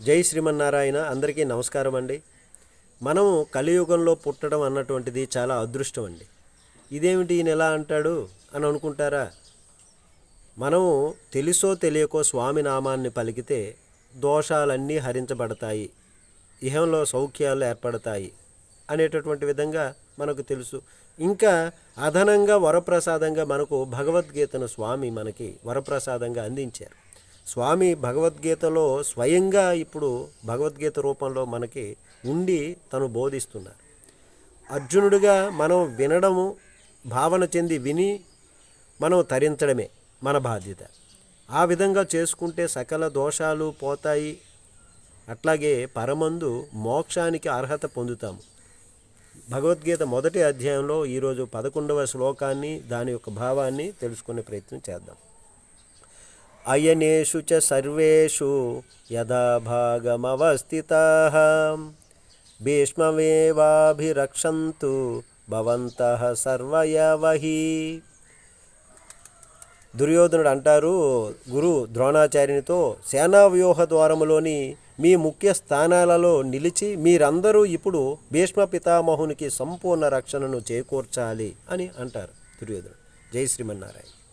జై శ్రీమన్నారాయణ అందరికీ నమస్కారం అండి. మనము కలియుగంలో పుట్టడం అన్నటువంటిది చాలా అదృష్టం అండి. ఇదేమిటి ఈయన ఎలా అంటాడు అని అనుకుంటారా? మనము తెలుసో తెలియకో స్వామి నామాన్ని పలికితే దోషాలన్నీ హరించబడతాయి ఇహంలో సౌఖ్యాలు ఏర్పడతాయి అనేటటువంటి విధంగా మనకు తెలుసు. ఇంకా అదనంగా వరప్రసాదంగా మనకు భగవద్గీతను స్వామి మనకి వరప్రసాదంగా అందించారు. స్వామి భగవద్గీతలో స్వయంగా ఇప్పుడు భగవద్గీత రూపంలో మనకి ఉండి తను బోధిస్తున్నారు. అర్జునుడిగా మనం వినడము భావన చెంది విని మనం తరించడమే మన బాధ్యత. ఆ విధంగా చేసుకుంటే సకల దోషాలు పోతాయి. అట్లాగే పరమందు మోక్షానికి అర్హత పొందుతాము. భగవద్గీత మొదటి అధ్యాయంలో ఈరోజు పదకొండవ శ్లోకాన్ని దాని యొక్క భావాన్ని తెలుసుకునే ప్రయత్నం చేద్దాం. అయనేషు చ సర్వేషు యథా భాగమవస్థితా. భీష్మమేవాభిరక్షంతు భవంతః సర్వయవహి. దుర్యోధనుడు అంటారు గురు ద్రోణాచార్యునితో సేనా వ్యూహ ద్వారములోని మీ ముఖ్య స్థానాలలో నిలిచి మీరందరూ ఇప్పుడు భీష్మ పితామహునికి సంపూర్ణ రక్షణను చేకూర్చాలి అని అంటారు దుర్యోధనుడు. జై శ్రీమన్నారాయణ.